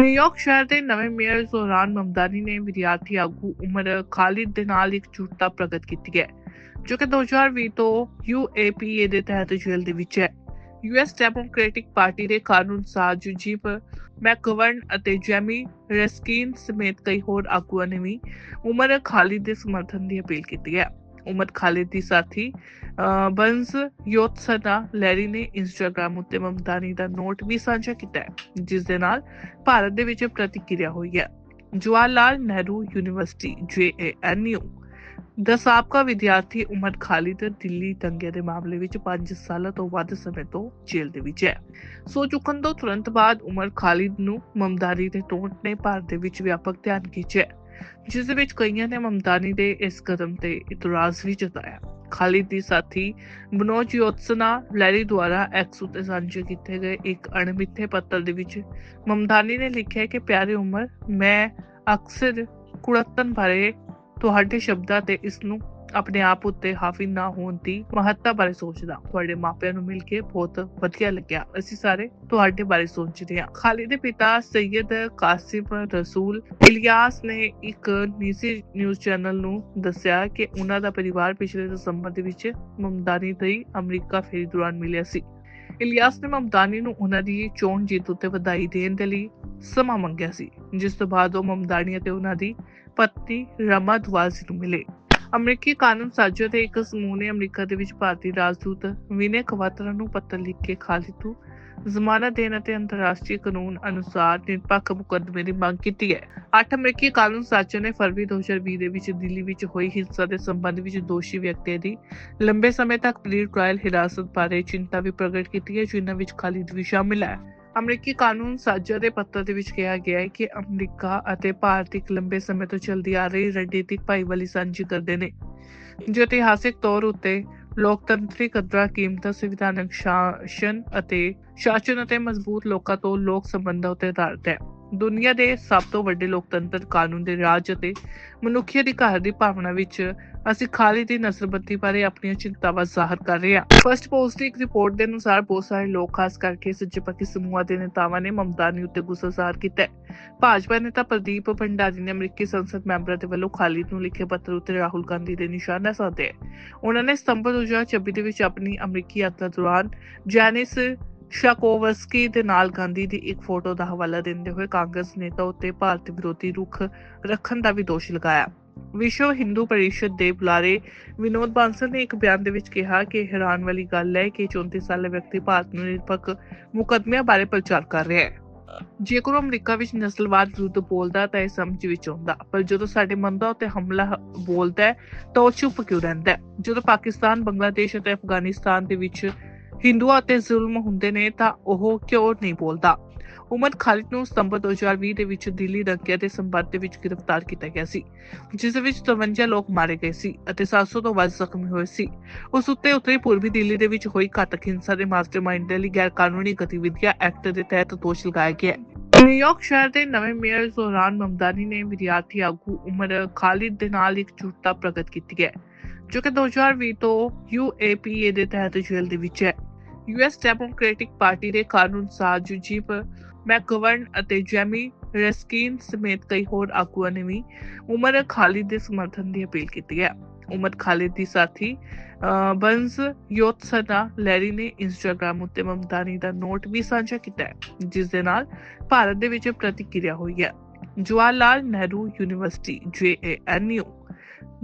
New York ਸ਼ਹਿਰ ਦੇ ਨਵੇਂ ਮੇਅਰ ਜ਼ੋਰਾਨ ਮਮਦਾਨੀ ਨੇ ਵਿਦਿਆਰਥੀ ਆਗੂ ਉਮਰ ਖਾਲਿਦ ਦੇ ਨਾਲ ਇੱਕ ਝੂਠਤਾ ਪ੍ਰਗਟ ਕੀਤੀ ਹੈ, ਜੋ ਕਿ 2020 ਤੋਂ UAPA ਦੇ ਤਹਿਤ ਜੇਲ੍ਹ ਦੇ ਵਿੱਚ ਹੈ। ਯੂਐਸ ਡੈਮੋਕ੍ਰੈਟਿਕ ਪਾਰਟੀ ਦੇ ਕਾਨੂੰਨ ਸਾਜ਼ ਜੀਪ ਮੈਕਗਵਰਨ ਅਤੇ ਜੈਮੀ ਰੈਸਕਿਨ ਸਮੇਤ ਕਈ ਹੋਰ ਆਗੂਆਂ ਨੇ ਵੀ ਉਮਰ ਖਾਲਿਦ ਦੇ ਸਮਰਥਨ ਦੀ ਅਪੀਲ ਕੀਤੀ ਹੈ। ਉਮਰ ਖਾਲਿਦ ਦੀ ਸਾਥੀ ਬੰਸ ਯੋਤਸਨਾ ਲੈਰੀ ਨੇ ਇੰਸਟਾਗ੍ਰam ਉੱਤੇ ਮਮਦਾਨੀ ਦਾ ਨੋਟ ਵੀ ਸਾਂਝਾ ਕੀਤਾ ਹੈ, ਜਿਸ ਦੇ ਨਾਲ ਭਾਰਤ ਦੇ ਵਿੱਚ ਪ੍ਰਤੀਕਿਰਿਆ ਹੋਈ ਹੈ। ਜਵਾਹਰ ਲਾਲ ਨਹਿਰੂ ਯੂਨੀਵਰਸਿਟੀ JANU ਦਾ ਸਾਬਕਾ ਵਿਦਿਆਰਥੀ ਉਮਰ ਖਾਲਿਦ ਦਿੱਲੀ ਦੰਗੇ ਦੇ ਮਾਮਲੇ ਵਿੱਚ 5 ਸਾਲਾਂ ਤੋਂ ਵੱਧ ਸਮੇਂ ਤੋਂ ਜੇਲ੍ਹ ਦੇ ਵਿੱਚ ਹੈ। ਸੋ ਚੁੱਕਣ ਤੋਂ ਤੁਰੰਤ ਬਾਅਦ ਉਮਰ ਖਾਲਿਦ ਨੂੰ ਮਮਦਾਰੀ ਦੇ ਟੋਟ ਨੇ ਭਾਰਤ ਦੇ ਵਿੱਚ ਵਿਆਪਕ ਧਿਆਨ ਖਿੱਚਿਆ ਜਿਸ ਦੇ ਵਿੱਚ ਕਈਆਂ ਨੇ ਮਮਦਾਨੀ ਦੇ ਇਸ ਕਦਮ ਤੇ ਇਤਰਾਜ਼ ਵੀ ਜਤਾਇਆ। ਖਾਲਿਦ ਦੀ ਸਾਥੀ ਮਨੋਜ ਯੋਤਸਨਾ, ਲੈਰੀ ਦੁਆਰਾ ਐਕਸ ਉੱਤੇ ਸਾਂਝੇ ਕੀਤੇ ਗਏ ਇੱਕ ਅਣਮਿੱਥੇ ਪੱਤਰ ਦੇ ਵਿੱਚ ਮਮਦਾਨੀ ਨੇ ਲਿਖਿਆ ਕਿ, ਪਿਆਰੇ ਉਮਰ, ਮੈਂ ਅਕਸਰ ਕੁੜੱਤਨ ਬਾਰੇ ਤੁਹਾਡੇ ਸ਼ਬਦਾਂ ਤੇ ਇਸ ਨੂੰ ਆਪਣੇ ਆਪ ਉੱਤੇ ਹਾਵੀ ਨਾ ਹੋਣ ਦੀ ਮਹੱਤਤਾ ਬਾਰੇ ਸੋਚਦਾ। ਤੁਹਾਡੇ ਮਾਪਿਆਂ ਨੂੰ ਮਿਲ ਕੇ ਬਹੁਤ ਵਧੀਆ ਲੱਗਿਆ। ਅਸੀਂ ਸਾਰੇ ਤੁਹਾਡੇ ਬਾਰੇ ਸੋਚਦੇ ਹਾਂ। ਖਾਲਿਦ ਦੇ ਪਿਤਾ ਸੈਯਦ ਕਾਸਿਮ ਰਸੂਲ ਇਲਿਆਸ ਨੇ ਇੱਕ ਨਿੱਜੀ ਨਿਊਜ਼ ਚੈਨਲ ਨੂੰ ਦੱਸਿਆ ਕਿ ਉਹਨਾਂ ਦਾ ਪਰਿਵਾਰ ਪਿਛਲੇ ਦਸੰਬਰ ਦੇ ਵਿੱਚ ਮਮਦਾਨੀ ਦੀ ਅਮਰੀਕਾ ਫੇਰੀ ਦੌਰਾਨ ਮਿਲਿਆ ਸੀ। ਇਲਿਆਸ ਨੇ ਮਮਦਾਨੀ ਨੂੰ ਉਹਨਾਂ ਦੀ ਚੋਣ ਜਿੱਤ ਉੱਤੇ ਵਧਾਈ ਦੇਣ ਦੇ ਲਈ ਸਮਾਂ ਮੰਗਿਆ ਸੀ, ਜਿਸ ਤੋਂ ਬਾਅਦ ਉਹ ਮਮਦਾਨੀ ਅਤੇ ਉਹਨਾਂ ਦੀ ਪਤਨੀ ਰਮਾ ਦਵਾਜ਼ੀ ਨੂੰ ਮਿਲੇ। ਅਮਰੀਕੀ ਕਾਨੂੰਨ ਸਾਜ਼ੋ ਦੇ ਇੱਕ ਸਮੂਹ ਨੇ ਅਮਰੀਕਾ ਦੇ ਵਿੱਚ ਭਾਰਤੀ ਰਾਜਦੂਤ ਵਿਨੇ ਕਵਾਤਰਾ ਨੂੰ ਪੱਤਰ ਲਿਖ ਕੇ ਖਾਲਿਦ ਜ਼ਮਾਨਤ ਦੇਣ ਅਤੇ ਅੰਤਰਰਾਸ਼ਟਰੀ ਕਾਨੂੰਨ ਅਨੁਸਾਰ ਨਿਰਪੱਖ ਮੁਕੱਦਮੇ ਦੀ ਮੰਗ ਕੀਤੀ ਹੈ। ਅੱਠ ਅਮਰੀਕੀ ਕਾਨੂੰਨ ਸਾਜ਼ੋ ਨੇ ਫਰਵਰੀ 2020 ਦੇ ਵਿੱਚ ਦਿੱਲੀ ਵਿੱਚ ਹੋਈ ਹਿੰਸਾ ਦੇ ਸੰਬੰਧ ਵਿੱਚ ਦੋਸ਼ੀ ਵਿਅਕਤੀਆਂ ਦੀ ਲੰਬੇ ਸਮੇਂ ਤੱਕ ਪ੍ਰੀਡ ਟ੍ਰਾਇਲ ਹਿਰਾਸਤ ਬਾਰੇ ਚਿੰਤਾ ਵੀ ਪ੍ਰਗਟ ਕੀਤੀ ਹੈ, ਜਿਨ੍ਹਾਂ ਵਿੱਚ ਖਾਲਿਦ ਵੀ ਸ਼ਾਮਿਲ ਹੈ। ਅਮਰੀਕੀ ਕਾਨੂੰਨ ਸਾਜ਼ਾ ਦੇ ਪੱਤਰ ਦੇ ਵਿੱਚ ਕਿਹਾ ਗਿਆ ਹੈ ਕਿ ਅਮਰੀਕਾ ਅਤੇ ਭਾਰਤ ਇੱਕ ਲੰਬੇ ਸਮੇਂ ਤੋਂ ਚੱਲਦੀ ਆ ਰਹੀ ਰਣਨੀਤਿਕ ਭਾਈਵਾਲੀ ਸਾਂਝੀ ਕਰਦੇ ਨੇ। ਜੋ ਇਤਿਹਾਸਿਕ ਤੌਰ ਉੱਤੇ ਲੋਕਤੰਤਰੀ ਕਦਰਾਂ, ਕੀਮਤਾਂ, ਸੰਵਿਧਾਨਕ ਸ਼ਾਸਨ ਅਤੇ ਸ਼ਾਸਨ ਅਤੇ ਮਜ਼ਬੂਤ ਲੋਕਾਂ ਤੋਂ ਲੋਕ ਸੰਬੰਧਾਂ ਉੱਤੇ ਆਧਾਰਿਤ ਹੈ। ਦੁਨੀਆ ਦੇ ਸਭ ਤੋਂ ਵੱਡੇ ਲੋਕਤੰਤਰ ਕਾਨੂੰਨ ਦੇ ਰਾਜ ਅਤੇ ਮਨੁੱਖੀ ਅਧਿਕਾਰ ਦੀ ਭਾਵਨਾ ਵਿੱਚ ਅਸੀਂ ਖਾਲਿਦ ਦੀ ਨਸਲਬੰਦੀ ਬਾਰੇ ਆਪਣੀਆਂ ਚਿੰਤਾਵਾਂ ਜ਼ਾਹਰ ਕਰ ਰਹੇ ਹਾਂ। ਫਸਟ ਪੋਸਟ ਦੀ ਇੱਕ ਰਿਪੋਰਟ ਦੇ ਅਨੁਸਾਰ ਬਹੁਤ ਸਾਰੇ ਲੋਕ, ਖਾਸ ਕਰਕੇ ਸੱਜੇ ਸਮੂਹਾਂ ਦੇ ਨੇਤਾਵਾਂ ਨੇ ਮਮਦਾਨੀ ਉੱਤੇ ਗੁੱਸਾ ਜ਼ਾਹਰ ਕੀਤਾ ਹੈ। ਭਾਜਪਾ ਨੇਤਾ ਪ੍ਰਦੀਪ ਭੰਡਾਰੀ ਨੇ ਅਮਰੀਕੀ ਸੰਸਦ ਮੈਂਬਰਾਂ ਦੇ ਵੱਲੋਂ ਖਾਲਿਦ ਨੂੰ ਲਿਖੇ ਪੱਤਰ ਉੱਤੇ ਰਾਹੁਲ ਗਾਂਧੀ ਦੇ ਨਿਸ਼ਾਨਾ ਸਾਧੇ ਉਹਨਾਂ ਨੇ ਸਤੰਬਰ 2026 ਦੇ ਵਿੱਚ ਆਪਣੀ ਅਮਰੀਕੀ ਯਾਤਰਾ ਦੌਰਾਨ ਜੈਨਿਸ ਸ਼ਾਕੋਵਸਕੀ ਦੇ ਨਾਲ ਗਾਂਧੀ ਦੀ ਇੱਕ ਫੋਟੋ ਦਾ ਹਵਾਲਾ ਦਿੰਦੇ ਹੋਏ ਕਾਂਗਰਸ ਨੇਤਾ ਉੱਤੇ ਭਾਰਤ ਵਿਰੋਧੀ ਰੁਖ ਰੱਖਣ ਦਾ ਵੀ ਦੋਸ਼ ਲਗਾਇਆ। ਵਿਸ਼ਵ ਹਿੰਦੂ ਪਰਿਸ਼ਦ ਦੇ ਬੁਲਾਰੇ ਵਿਨੋਦ ਬਾਂਸਲ ਨੇ ਇੱਕ ਬਿਆਨ ਦੇ ਵਿੱਚ ਕਿਹਾ ਕਿ ਹੈਰਾਨ ਵਾਲੀ ਗੱਲ ਹੈ ਕਿ 34 ਸਾਲਾ ਵਿਅਕਤੀ ਭਾਰਤ ਨੂੰ ਨਿਰਪੱਖ ਮੁਕੱਦਮਿਆਂ ਬਾਰੇ ਪ੍ਰਚਾਰ ਕਰ ਰਿਹਾ ਹੈ। ਜੇਕਰ ਉਹ ਅਮਰੀਕਾ ਵਿੱਚ ਨਸਲਵਾਦ ਵਿਰੁੱਧ ਬੋਲਦਾ ਤਾਂ ਇਹ ਸਮਝ ਵਿੱਚ ਆਉਂਦਾ, ਪਰ ਜਦੋਂ ਸਾਡੇ ਮੰਦਾ ਉੱਤੇ ਹਮਲਾ ਬੋਲਦਾ ਹੈ ਤਾਂ ਉਹ ਚੁੱਪ ਕਿਉਂ ਰਹਿੰਦਾ ਜਦੋਂ ਪਾਕਿਸਤਾਨ, ਬੰਗਲਾਦੇਸ਼ ਅਤੇ ਅਫਗਾਨਿਸਤਾਨ ਦੇ ਵਿੱਚ ਹਿੰਦੂਆਂ ਤੇ ਜ਼ੁਲਮ ਹੁੰਦੇ ਨੇ ਤਾਂ ਉਹ ਕਿਉਂ ਨਹੀਂ ਬੋਲਦਾ? ਉਮਰ ਖਾਲਿਦ ਨੂੰ ਸਤੰਬਰ 2020 ਦੇ ਵਿੱਚ ਦਿੱਲੀ ਦੰਗਿਆਂ ਦੇ ਸੰਬੰਧ ਦੇ ਵਿੱਚ ਗ੍ਰਿਫਤਾਰ ਕੀਤਾ ਗਿਆ ਸੀ, ਜਿਸ ਵਿੱਚ 53 ਲੋਕ ਮਾਰੇ ਗਏ ਸੀ ਅਤੇ 700 ਤੋਂ ਵੱਧ ਜ਼ਖਮੀ ਹੋਏ ਸੀ। ਉਸ ਉੱਤੇ ਉੱਤਰੀ ਪੂਰਬੀ ਦਿੱਲੀ ਦੇ ਵਿੱਚ ਹੋਈ ਘਾਤਕ ਹਿੰਸਾ ਦੇ ਮਾਸਟਰਮਾਈਂਡ ਦੇ ਲਈ ਗੈਰ ਕਾਨੂੰਨੀ ਗਤੀਵਿਧੀਆਂ ਐਕਟ ਦੇ ਤਹਿਤ ਦੋਸ਼ ਲਗਾਇਆ ਗਿਆ ਹੈ। ਨਿਊਯਾਰਕ ਸ਼ਹਿਰ ਦੇ ਨਵੇਂ ਮੇਅਰ ਜ਼ੋਰਾਨ ਮਮਦਾਨੀ ਨੇ ਵਿਦਿਆਰਥੀ ਆਗੂ ਉਮਰ ਖਾਲਿਦ ਦੇ ਨਾਲ ਇੱਕ ਝੂਠਤਾ ਪ੍ਰਗਟ ਕੀਤੀ ਹੈ, ਜੋ ਕਿ 2020 ਤੋਂ UAPA ਦੇ ਤਹਿਤ ਜੇਲ੍ਹ ਦੇ ਵਿੱਚ ਹੈ। ਯੂਐਸ ਡੈਮੋਕ੍ਰੈਟਿਕ ਪਾਰਟੀ ਦੇ ਕਾਨੂੰਨ ਸਾਜ਼ ਜੀਪ ਮੈਕਗਵਰਨ ਅਤੇ ਜੈਮੀ ਰੈਸਕਿਨ ਸਮੇਤ ਕਈ ਹੋਰ ਆਗੂਆਂ ਨੇ ਵੀ ਉਮਰ ਖਾਲਿਦ ਦੇ ਸਮਰਥਨ ਦੀ ਅਪੀਲ ਕੀਤੀ ਹੈ। ਉਮਰ ਖਾਲਿਦ ਦੀ ਸਾਥੀ ਅਹ, ਬੰਸ ਯੋਤਸਨਾ ਲੈਰੀ ਨੇ ਇੰਸਟਾਗ੍ਰam ਉੱਤੇ ਮਮਦਾਨੀ ਦਾ ਨੋਟ ਵੀ ਸਾਂਝਾ ਕੀਤਾ ਹੈ ਜਿਸ ਦੇ ਨਾਲ ਭਾਰਤ ਦੇ ਵਿੱਚ ਪ੍ਰਤੀਕਿਰਿਆ ਹੋਈ ਹੈ। ਜਵਾਹਰ ਲਾਲ ਨਹਿਰੂ ਯੂਨੀਵਰਸਿਟੀ JANU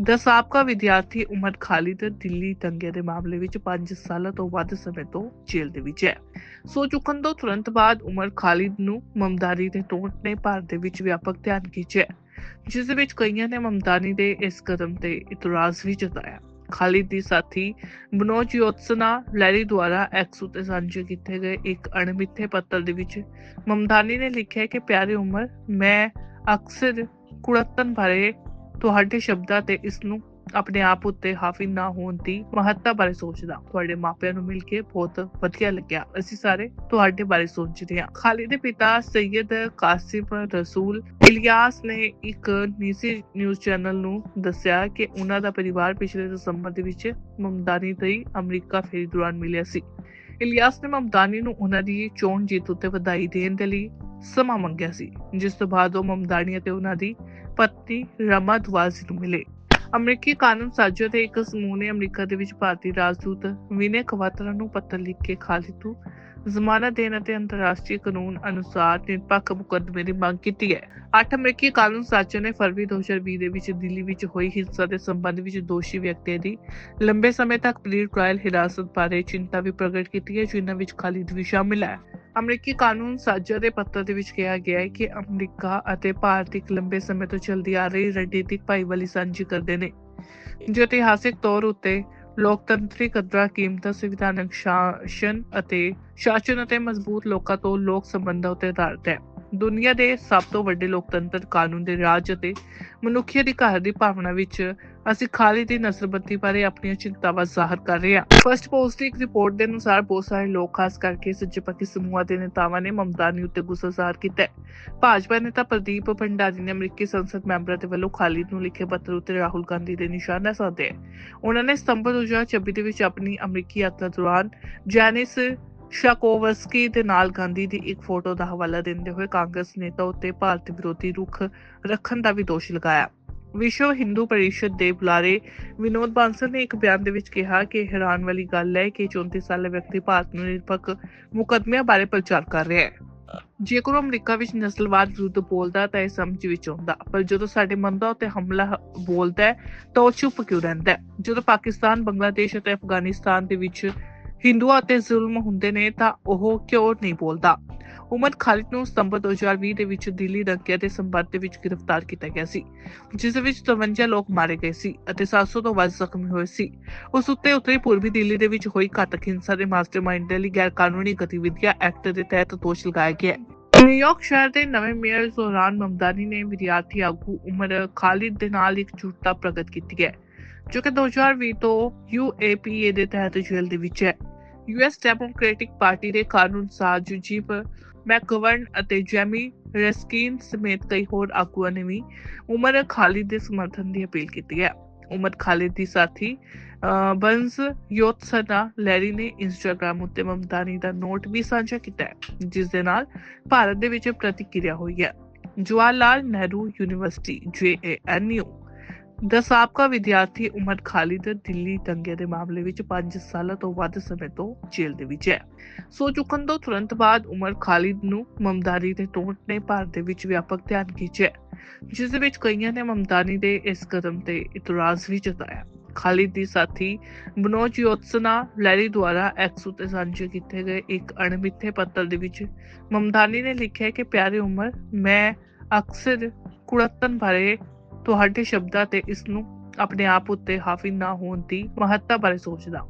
ਦਾ ਸਾਬਕਾ ਵਿਦਿਆਰਥੀ ਉਮਰ ਖਾਲਿਦ ਦਿੱਲੀ ਦੰਗੇ ਦੇ ਮਾਮਲੇ ਵਿੱਚ 5 ਸਾਲਾਂ ਤੋਂ ਵੱਧ ਸਮੇਂ ਤੋਂ ਜੇਲ੍ਹ ਦੇ ਵਿੱਚ ਹੈ। ਸੋ ਚੁੱਕਣ ਤੋਂ ਤੁਰੰਤ ਬਾਅਦ ਉਮਰ ਖਾਲਿਦ ਨੂੰ ਮਮਦਾਨੀ ਦੇ ਟੋਟ ਨੇ ਭਾਰਤ ਦੇ ਵਿੱਚ ਵਿਆਪਕ ਧਿਆਨ ਖਿੱਚਿਆ ਜਿਸ ਵਿੱਚ ਕਈਆਂ ਨੇ ਮਮਦਾਨੀ ਦੇ ਇਸ ਕਦਮ ਤੇ ਇਤਰਾਜ਼ ਵੀ ਜਤਾਇਆ। ਖਾਲਿਦ ਦੀ ਸਾਥੀ ਮਨੋਜ ਯੋਤਸਨਾ ਲੈਰੀ ਦੁਆਰਾ ਐਕਸ ਉੱਤੇ ਸਾਂਝੇ ਕੀਤੇ ਗਏ ਇੱਕ ਅਣਮਿੱਥੇ ਪੱਤਰ ਦੇ ਵਿੱਚ ਮਮਦਾਨੀ ਨੇ ਲਿਖਿਆ ਕਿ, ਪਿਆਰੇ ਉਮਰ, ਮੈਂ ਅਕਸਰ ਕੁੜੱਤਨ ਬਾਰੇ ਤੁਹਾਡੇ ਸ਼ਬਦਾਂ ਤੇ ਇਸ ਨੂੰ ਆਪਣੇ ਆਪ ਉੱਤੇ ਹਾਵੀ ਨਾ ਹੋਣ ਦੀ ਮਹੱਤਤਾ ਬਾਰੇ ਸੋਚਦਾ। ਤੁਹਾਡੇ ਮਾਪਿਆਂ ਨੂੰ ਮਿਲ ਕੇ ਬਹੁਤ ਵਧੀਆ ਲੱਗਿਆ। ਅਸੀਂ ਸਾਰੇ ਤੁਹਾਡੇ ਬਾਰੇ ਸੋਚਦੇ ਹਾਂ। ਖਾਲਿਦ ਦੇ ਪਿਤਾ ਸੈਯਦ ਕਾਸਿਮ ਰਸੂਲ ਇਲਿਆਸ ਨੇ ਇੱਕ ਨਿੱਜੀ ਨਿਊਜ਼ ਚੈਨਲ ਨੂੰ ਦੱਸਿਆ ਕਿ ਉਹਨਾਂ ਦਾ ਪਰਿਵਾਰ ਪਿਛਲੇ ਦਸੰਬਰ ਦੇ ਵਿੱਚ ਮਮਦਾਨੀ ਦੀ ਅਮਰੀਕਾ ਫੇਰੀ ਦੌਰਾਨ ਮਿਲਿਆ ਸੀ। ਇਲਿਆਸ ਨੇ ਮਮਦਾਨੀ ਨੂੰ ਉਹਨਾਂ ਦੀ ਚੋਣ ਜਿੱਤ ਉੱਤੇ ਵਧਾਈ ਦੇਣ ਦੇ ਲਈ ਸਮਾਂ ਮੰਗਿਆ ਸੀ, ਜਿਸ ਤੋਂ ਬਾਅਦ ਉਹ ਮਮਦਾਨੀ ਅਤੇ ਉਹਨਾਂ ਦੀ ਪਤਨੀ ਰਮਾ ਦਵਾਜ਼ੀ ਨੂੰ ਮਿਲੇ। ਅਮਰੀਕੀ ਕਾਨੂੰਨ ਸਾਜ਼ੋ ਦੇ ਇੱਕ ਸਮੂਹ ਨੇ ਅਮਰੀਕਾ ਦੇ ਵਿੱਚ ਭਾਰਤੀ ਰਾਜਦੂਤ ਵਿਨੇ ਕਵਾਤਰਾ ਨੂੰ ਪੱਤਰ ਲਿਖ ਕੇ ਖਾਲਿਦ ਨੂੰ ਜ਼ਮਾਨਤ ਦੇਣ ਅਤੇ ਅੰਤਰਰਾਸ਼ਟਰੀ ਕਾਨੂੰਨ ਅਨੁਸਾਰ ਨਿਰਪੱਖ ਮੁਕੱਦਮੇ ਦੀ ਮੰਗ ਕੀਤੀ ਹੈ। ਅੱਠ ਅਮਰੀਕੀ ਕਾਨੂੰਨ ਸਾਜ਼ੋ ਨੇ ਫਰਵਰੀ 2020 ਦੇ ਵਿੱਚ ਦਿੱਲੀ ਵਿੱਚ ਹੋਈ ਹਿੰਸਾ ਦੇ ਸੰਬੰਧ ਵਿੱਚ ਦੋਸ਼ੀ ਵਿਅਕਤੀਆਂ ਦੀ ਲੰਬੇ ਸਮੇਂ ਤੱਕ ਪ੍ਰੀ ਟ੍ਰਾਇਲ ਹਿਰਾਸਤ ਬਾਰੇ ਚਿੰਤਾ ਵੀ ਪ੍ਰਗਟ ਕੀਤੀ ਹੈ, ਜਿਨ੍ਹਾਂ ਵਿੱਚ ਖਾਲਿਦ ਵੀ ਸ਼ਾਮਿਲ ਹੈ। ਅਮਰੀਕੀ ਕਾਨੂੰਨ ਸਾਜ਼ਾ ਦੇ ਪੱਤਰ ਦੇ ਵਿੱਚ ਕਿਹਾ ਗਿਆ ਹੈ ਕਿ ਅਮਰੀਕਾ ਅਤੇ ਭਾਰਤ ਇੱਕ ਲੰਬੇ ਸਮੇਂ ਤੋਂ ਚੱਲਦੀ ਆ ਰਹੀ ਰਣਨੀਤਿਕ ਭਾਈਵਾਲੀ ਸਾਂਝੀ ਕਰਦੇ ਨੇ। ਜੋ ਇਤਿਹਾਸਿਕ ਤੌਰ ਉੱਤੇ ਲੋਕਤੰਤਰੀ ਕਦਰਾਂ ਕੀਮਤਾਂ, ਸੰਵਿਧਾਨਕ ਸ਼ਾਸਨ ਅਤੇ ਸ਼ਾਸਨ ਅਤੇ ਮਜ਼ਬੂਤ ਲੋਕਾਂ ਤੋਂ ਲੋਕ ਸੰਬੰਧਾਂ ਉੱਤੇ ਆਧਾਰਿਤ ਹੈ। ਦੁਨੀਆ ਦੇ ਸਭ ਤੋਂ ਵੱਡੇ ਲੋਕਤੰਤਰ ਕਾਨੂੰਨ ਦੇ ਰਾਜ ਅਤੇ ਮਨੁੱਖੀ ਅਧਿਕਾਰ ਦੀ ਭਾਵਨਾ ਵਿੱਚ ਅਸੀਂ ਖਾਲੀ ਦੀ ਨਸਲਬੰਦੀ ਬਾਰੇ ਆਪਣੀਆਂ ਚਿੰਤਾਵਾਂ ਜ਼ਾਹਰ ਕਰ ਰਹੇ ਹਾਂ। ਫਸਟ ਪੋਸਟ ਦੀ ਇੱਕ ਰਿਪੋਰਟ ਦੇ ਅਨੁਸਾਰ ਬਹੁਤ ਸਾਰੇ ਲੋਕ, ਖਾਸ ਕਰਕੇ ਸੱਜੇ ਸਮੂਹਾਂ ਦੇ ਨੇਤਾਵਾਂ ਨੇ ਮਮਤਾਨੀ ਉੱਤੇ ਗੁੱਸਾ ਜ਼ਾਹਰ ਕੀਤਾ ਭਾਜਪਾ ਨੇਤਾ ਪ੍ਰਦੀਪ ਭੰਡਾਰੀ ਨੇ ਅਮਰੀਕੀ ਸੰਸਦ ਮੈਂਬਰਾਂ ਦੇ ਵੱਲੋਂ ਖਾਲੀ ਨੂੰ ਲਿਖੇ ਪੱਤਰ ਉੱਤੇ ਰਾਹੁਲ ਗਾਂਧੀ ਦੇ ਨਿਸ਼ਾਨਾ ਸਾਧੇ। ਉਹਨਾਂ ਨੇ ਸਤੰਬਰ 2026 ਦੇ ਵਿੱਚ ਆਪਣੀ ਅਮਰੀਕੀ ਯਾਤਰਾ ਦੌਰਾਨ ਜੈਨਿਸ ਸ਼ਾਕੋਵਸਕੀ ਦੇ ਨਾਲ ਗਾਂਧੀ ਦੀ ਇੱਕ ਫੋਟੋ ਦਾ ਹਵਾਲਾ ਦਿੰਦੇ ਹੋਏ ਕਾਂਗਰਸ ਨੇਤਾ ਉੱਤੇ ਭਾਰਤ ਵਿਰੋਧੀ ਰੁਖ ਰੱਖਣ ਦਾ ਵੀ ਦੋਸ਼ ਲਗਾਇਆ। ਵਿਸ਼ਵ ਹਿੰਦੂ ਪਰਿਸ਼ਦ ਦੇ ਬੁਲਾਰੇ ਵਿਨੋਦ ਬਾਂਸਲ ਨੇ ਇੱਕ ਬਿਆਨ ਦੇ ਵਿੱਚ ਕਿਹਾ ਕਿ ਹੈਰਾਨ ਵਾਲੀ ਗੱਲ ਹੈ ਕਿ 34 ਸਾਲਾ ਵਿਅਕਤੀ ਭਾਰਤ ਨੂੰ ਨਿਰਪੱਖ ਮੁਕੱਦਮਿਆਂ ਬਾਰੇ ਪ੍ਰਚਾਰ ਕਰ ਰਿਹਾ ਹੈ। ਜੇਕਰ ਉਹ ਅਮਰੀਕਾ ਵਿੱਚ ਨਸਲਵਾਦ ਵਿਰੁੱਧ ਬੋਲਦਾ ਤਾਂ ਇਹ ਸਮਝ ਵਿੱਚ ਆਉਂਦਾ ਪਰ ਜਦੋਂ ਸਾਡੇ ਮੰਦਾਂ ਉੱਤੇ ਹਮਲਾ ਬੋਲਦਾ ਹੈ ਤਾਂ ਉਹ ਚੁੱਪ ਕਿਉਂ ਰਹਿੰਦਾ ਹੈ? ਜਦੋਂ ਪਾਕਿਸਤਾਨ, ਬੰਗਲਾਦੇਸ਼ ਅਤੇ ਅਫਗਾਨਿਸਤਾਨ ਦੇ ਵਿੱਚ ਹਿੰਦੂਆਂ ਅਤੇ ਜ਼ੁਲਮ ਹੁੰਦੇ ਨੇ ਤਾਂ ਉਹ ਕਿਉਂ ਨਹੀਂ ਬੋਲਦਾ? ਉਮਰ ਖਾਲਿਦ ਨੂੰ ਸਤੰਬਰ 2020 ਦੇ ਵਿੱਚ ਦਿੱਲੀ ਦੰਗਿਆਂ ਦੇ ਸੰਬੰਧ ਦੇ ਵਿੱਚ ਗ੍ਰਿਫਤਾਰ ਕੀਤਾ ਗਿਆ ਸੀ, ਜਿਸ ਵਿੱਚ 53 ਲੋਕ ਮਾਰੇ ਗਏ ਸੀ ਅਤੇ 700 ਤੋਂ ਵੱਧ ਜ਼ਖਮੀ ਹੋਏ ਸੀ। ਉਸ ਉੱਤੇ ਉੱਤਰੀ ਪੂਰਬੀ ਦਿੱਲੀ ਦੇ ਵਿੱਚ ਹੋਈ ਘਾਤਕ ਹਿੰਸਾ ਦੇ ਮਾਸਟਰਮਾਈਂਡ ਦੇ ਲਈ ਗੈਰ ਕਾਨੂੰਨੀ ਗਤੀਵਿਧੀਆਂ ਐਕਟ ਦੇ ਤਹਿਤ ਦੋਸ਼ ਲਗਾਇਆ ਗਿਆ ਹੈ। ਨਿਊਯਾਰਕ ਸ਼ਹਿਰ ਦੇ ਨਵੇਂ ਮੇਅਰ ਜ਼ੋਰਾਨ ਮਮਦਾਨੀ ਨੇ ਵਿਦਿਆਰਥੀ ਆਗੂ ਉਮਰ ਖਾਲਿਦ ਦੇ ਨਾਲ ਇੱਕ ਝੂਠਤਾ ਪ੍ਰਗਟ ਕੀਤੀ ਹੈ, ਜੋ ਕਿ 2020 ਤੋਂ UAPA ਦੇ ਤਹਿਤ ਜੇਲ੍ਹ ਦੇ ਵਿੱਚ ਹੈ। ਯੂਐਸ ਡੈਮੋਕ੍ਰੈਟਿਕ ਪਾਰਟੀ ਦੇ ਕਾਨੂੰਨ ਸਾਜ਼ ਜੀਪ ਮੈਕਗਵਰਨ ਅਤੇ ਜੈਮੀ ਰੈਸਕਿਨ ਸਮੇਤ ਕਈ ਹੋਰ ਆਗੂਆਂ ਨੇ ਵੀ ਉਮਰ ਖਾਲਿਦ ਦੇ ਸਮਰਥਨ ਦੀ ਅਪੀਲ ਕੀਤੀ ਹੈ। ਉਮਰ ਖਾਲਿਦ ਦੀ ਸਾਥੀ ਬੰਸ ਯੋਤਸਨਾ ਲੈਰੀ ਨੇ ਇੰਸਟਾਗ੍ਰam ਉੱਤੇ ਮਮਤਾਨੀ ਦਾ ਨੋਟ ਵੀ ਸਾਂਝਾ ਕੀਤਾ ਹੈ, ਜਿਸ ਦੇ ਨਾਲ ਭਾਰਤ ਦੇ ਵਿੱਚ ਪ੍ਰਤੀਕਿਰਿਆ ਹੋਈ ਹੈ। ਜਵਾਹਰ ਲਾਲ ਨਹਿਰੂ ਯੂਨੀਵਰਸਿਟੀ JANU ਦਾ ਸਾਬਕਾ ਵਿਦਿਆਰਥੀ ਉਮਰ ਖਾਲਿਦ ਦਿੱਲੀ ਦੰਗੇ ਦੇ ਮਾਮਲੇ ਵਿੱਚ 5 ਸਾਲਾਂ ਤੋਂ ਵੱਧ ਸਮੇਂ ਤੋਂ ਜੇਲ੍ਹ ਦੇ ਵਿੱਚ ਹੈ। ਸੋ ਚੁੱਕਣ ਤੋਂ ਤੁਰੰਤ ਬਾਅਦ ਉਮਰ ਖਾਲਿਦ ਨੂੰ ਮਮਦਾਨੀ ਦੇ ਟੋਟ ਨੇ ਭਾਰਤ ਦੇ ਵਿੱਚ ਵਿਆਪਕ ਧਿਆਨ ਖਿੱਚਿਆ ਜਿਸ ਦੇ ਵਿੱਚ ਕਈਆਂ ਨੇ ਮਮਦਾਨੀ ਦੇ ਇਸ ਕਦਮ ਤੇ ਇਤਰਾਜ਼ ਵੀ ਜਤਾਇਆ ਖਾਲਿਦ ਦੀ ਸਾਥੀ ਬਨੋਜ ਯੋਤਸਨਾ ਲੈਰੀ ਦੁਆਰਾ ਐਕਸ ਉੱਤੇ ਸਾਂਝੇ ਕੀਤੇ ਗਏ ਇੱਕ ਅਣਮਿੱਥੇ ਪੱਤਰ ਦੇ ਵਿੱਚ ਮਮਦਾਨੀ ਨੇ ਲਿਖਿਆ ਕਿ ਪਿਆਰੇ ਉਮਰ, ਮੈਂ ਅਕਸਰ ਕੁੜੱਤਨ ਬਾਰੇ ਤੁਹਾਡੇ ਸ਼ਬਦਾਂ ਤੇ ਇਸ ਨੂੰ ਆਪਣੇ ਆਪ ਉੱਤੇ ਹਾਵੀ ਨਾ ਹੋਣ ਦੀ ਮਹੱਤਤਾ ਬਾਰੇ ਸੋਚਦਾ।